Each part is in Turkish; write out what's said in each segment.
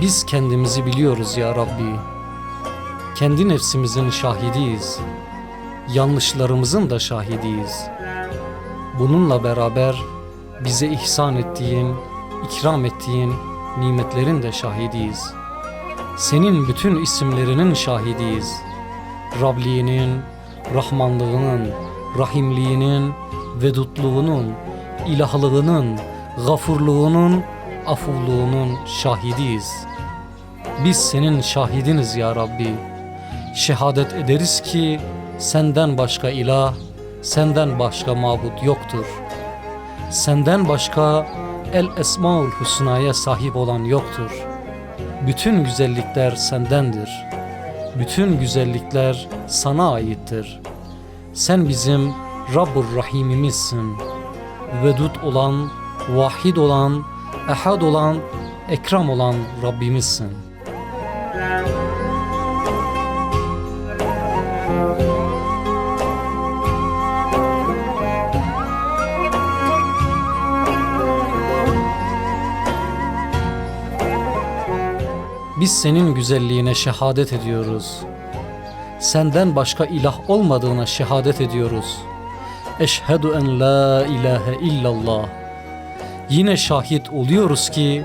Biz kendimizi biliyoruz ya Rabbi. Kendi nefsimizin şahidiyiz. Yanlışlarımızın da şahidiyiz. Bununla beraber bize ihsan ettiğin, ikram ettiğin nimetlerin de şahidiyiz. Senin bütün isimlerinin şahidiyiz. Rabliğinin, Rahmanlığının, Rahimliğinin, Vedutluğunun, ilahlığının, gafurluğunun, afulluğunun şahidiyiz. Biz senin şahidiniz ya Rabbi. Şehadet ederiz ki senden başka ilah, senden başka mabut yoktur. Senden başka El Esmaül Hüsna'ya sahip olan yoktur. Bütün güzellikler sendendir. Bütün güzellikler sana aittir. Sen bizim Rabbur Rahimimizsin. Vedud olan, vahid olan, ehad olan, ekram olan Rabbimizsin. Biz senin güzelliğine şehadet ediyoruz. Senden başka ilah olmadığına şehadet ediyoruz. Eşhedü en la ilahe illallah. Yine şahit oluyoruz ki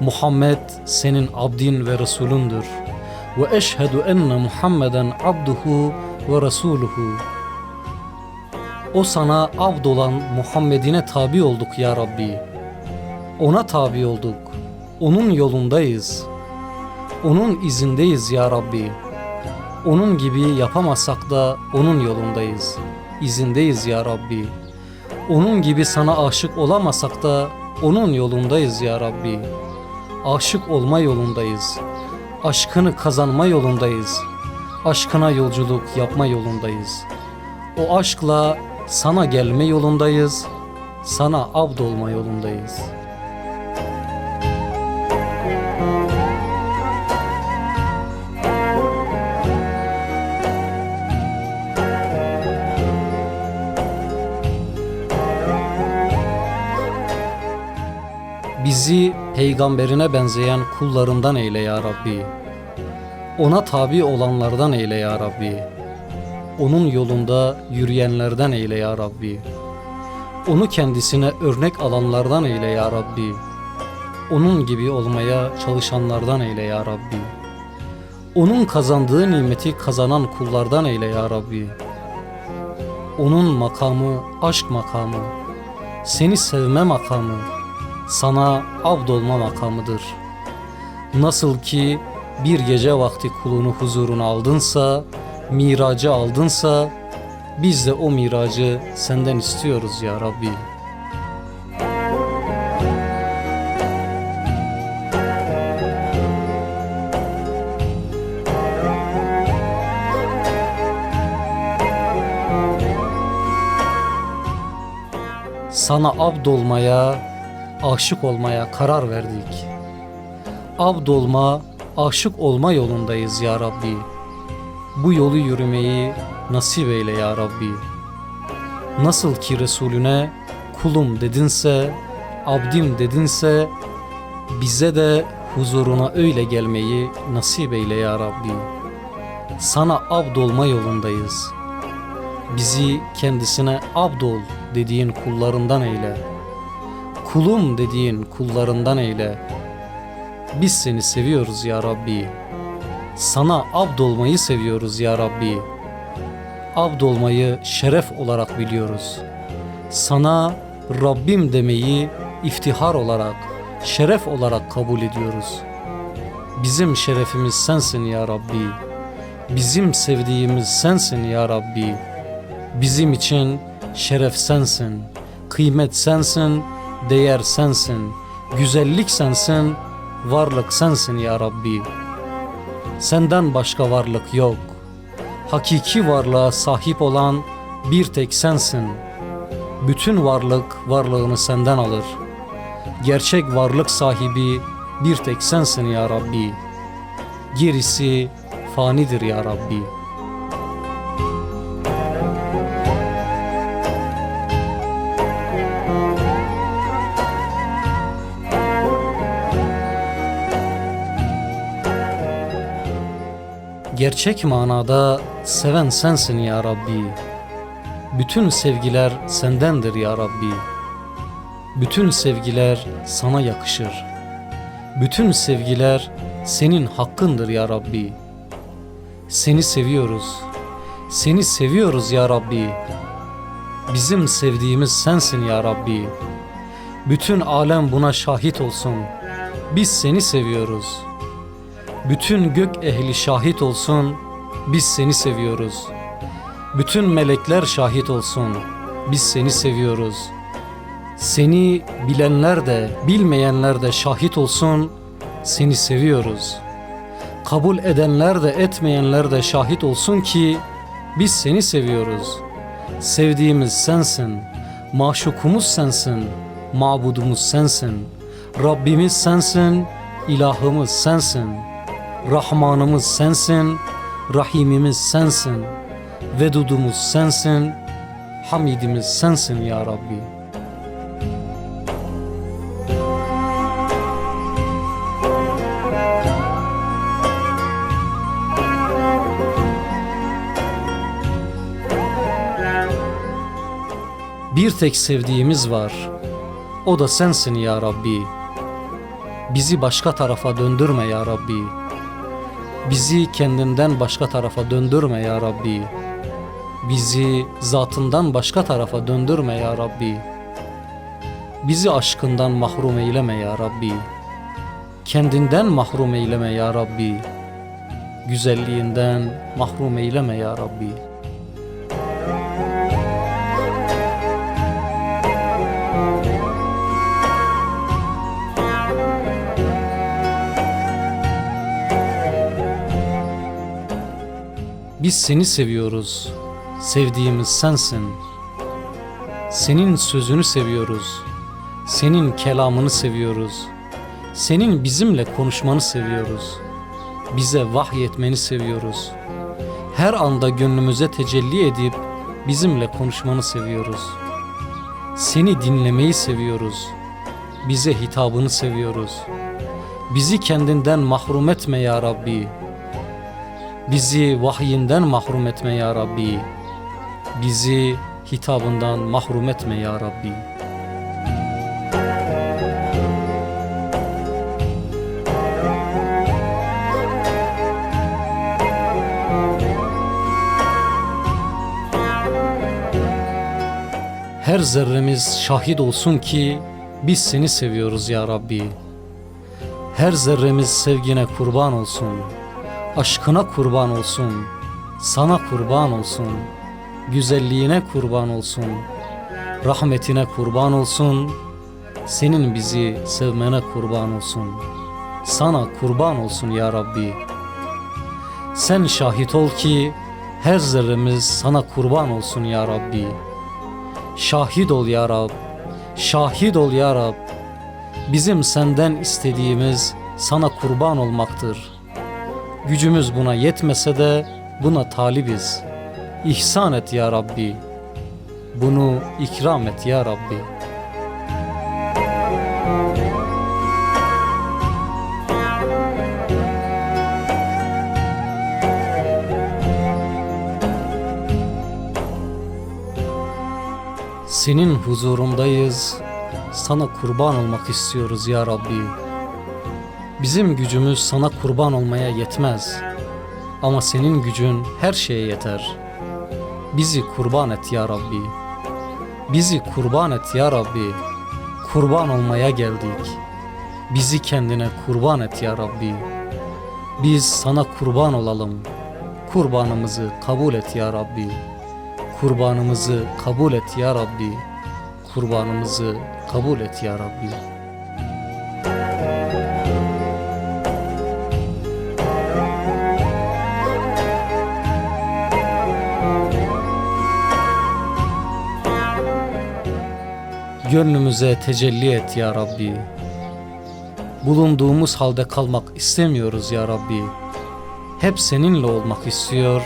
Muhammed senin abdin ve Resulündür. Ve eşhedü enne Muhammeden abduhu ve resuluhu. O sana abd olan Muhammed'ine tabi olduk ya Rabbi. Ona tabi olduk. Onun yolundayız. Onun izindeyiz ya Rabbi. Onun gibi yapamazsak da onun yolundayız. İzindeyiz ya Rabbi. Onun gibi sana aşık olamasak da onun yolundayız ya Rabbi. Aşık olma yolundayız. Aşkını kazanma yolundayız. Aşkına yolculuk yapma yolundayız. O aşkla sana gelme yolundayız. Sana abd olma yolundayız. Bizi peygamberine benzeyen kullarından eyle ya Rabbi. Ona tabi olanlardan eyle ya Rabbi. Onun yolunda yürüyenlerden eyle ya Rabbi. Onu kendisine örnek alanlardan eyle ya Rabbi. Onun gibi olmaya çalışanlardan eyle ya Rabbi. Onun kazandığı nimeti kazanan kullardan eyle ya Rabbi. Onun makamı aşk makamı, seni sevme makamı, sana abd olma makamıdır. Nasıl ki bir gece vakti kulunu huzuruna aldınsa, miracı aldınsa, biz de o miracı senden istiyoruz ya Rabbi. Sana abd olmaya, aşık olmaya karar verdik. Abd olma, aşık olma yolundayız ya Rabbi. Bu yolu yürümeyi nasip eyle ya Rabbi. Nasıl ki Resulüne kulum dedinse, abdim dedinse, bize de huzuruna öyle gelmeyi nasip eyle ya Rabbi. Sana abd olma yolundayız. Bizi kendisine abd ol dediğin kullarından eyle. Kulum dediğin kullarından eyle. Biz seni seviyoruz ya Rabbi. Sana abd olmayı seviyoruz ya Rabbi. Abd olmayı şeref olarak biliyoruz. Sana Rabbim demeyi iftihar olarak, şeref olarak kabul ediyoruz. Bizim şerefimiz sensin ya Rabbi. Bizim sevdiğimiz sensin ya Rabbi. Bizim için şeref sensin, kıymet sensin, değer sensin, güzellik sensin, varlık sensin ya Rabbi. Senden başka varlık yok. Hakiki varlığa sahip olan bir tek sensin. Bütün varlık varlığını senden alır. Gerçek varlık sahibi bir tek sensin ya Rabbi. Gerisi fanidir ya Rabbi. Gerçek manada seven sensin ya Rabbi. Bütün sevgiler sendendir ya Rabbi. Bütün sevgiler sana yakışır. Bütün sevgiler senin hakkındır ya Rabbi. Seni seviyoruz. Seni seviyoruz ya Rabbi. Bizim sevdiğimiz sensin ya Rabbi. Bütün alem buna şahit olsun. Biz seni seviyoruz. Bütün gök ehli şahit olsun. Biz seni seviyoruz. Bütün melekler şahit olsun. Biz seni seviyoruz. Seni bilenler de bilmeyenler de şahit olsun. Seni seviyoruz. Kabul edenler de etmeyenler de şahit olsun ki biz seni seviyoruz. Sevdiğimiz sensin. Maşukumuz sensin. Mabudumuz sensin. Rabbimiz sensin. ilahımız sensin. Rahmanımız sensin. Rahimimiz sensin. Vedudumuz sensin. Hamidimiz sensin ya Rabbi. Bir tek sevdiğimiz var. O da sensin ya Rabbi. Bizi başka tarafa döndürme ya Rabbi. Bizi kendinden başka tarafa döndürme ya Rabbi. Bizi zatından başka tarafa döndürme ya Rabbi. Bizi aşkından mahrum eyleme ya Rabbi. Kendinden mahrum eyleme ya Rabbi. Güzelliğinden mahrum eyleme ya Rabbi. Biz seni seviyoruz. Sevdiğimiz sensin. Senin sözünü seviyoruz. Senin kelamını seviyoruz. Senin bizimle konuşmanı seviyoruz. Bize vahyetmeni seviyoruz. Her anda gönlümüze tecelli edip bizimle konuşmanı seviyoruz. Seni dinlemeyi seviyoruz. Bize hitabını seviyoruz. Bizi kendinden mahrum etme ya Rabbi. Bizi vahyinden mahrum etme ya Rabbi. Bizi hitabından mahrum etme ya Rabbi. Her zerremiz şahit olsun ki biz seni seviyoruz ya Rabbi. Her zerremiz sevgine kurban olsun. Aşkına kurban olsun. Sana kurban olsun. Güzelliğine kurban olsun. Rahmetine kurban olsun. Senin bizi sevmene kurban olsun. Sana kurban olsun ya Rabbi. Sen şahit ol ki her zerremiz sana kurban olsun ya Rabbi. Şahit ol ya Rab. Şahit ol ya Rab. Bizim senden istediğimiz sana kurban olmaktır. Gücümüz buna yetmese de buna talibiz. İhsan et ya Rabbi. Bunu ikram et ya Rabbi. Senin huzurundayız. Sana kurban olmak istiyoruz ya Rabbi. Bizim gücümüz sana kurban olmaya yetmez. Ama senin gücün her şeye yeter. Bizi kurban et ya Rabbi. Bizi kurban et ya Rabbi. Kurban olmaya geldik. Bizi kendine kurban et ya Rabbi. Biz sana kurban olalım. Kurbanımızı kabul et ya Rabbi. Kurbanımızı kabul et ya Rabbi. Kurbanımızı kabul et ya Rabbi. Gönlümüze tecelli et ya Rabbi. Bulunduğumuz halde kalmak istemiyoruz ya Rabbi. Hep seninle olmak istiyor.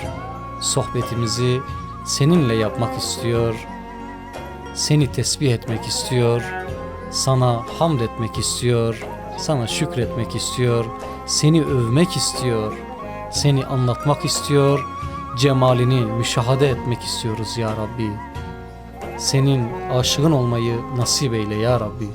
Sohbetimizi seninle yapmak istiyor. Seni tesbih etmek istiyor. Sana hamd etmek istiyor. Sana şükretmek istiyor. Seni övmek istiyor. Seni anlatmak istiyor, cemalini müşahede etmek istiyoruz ya Rabbi senin aşığın olmayı nasip eyle ya Rabbi.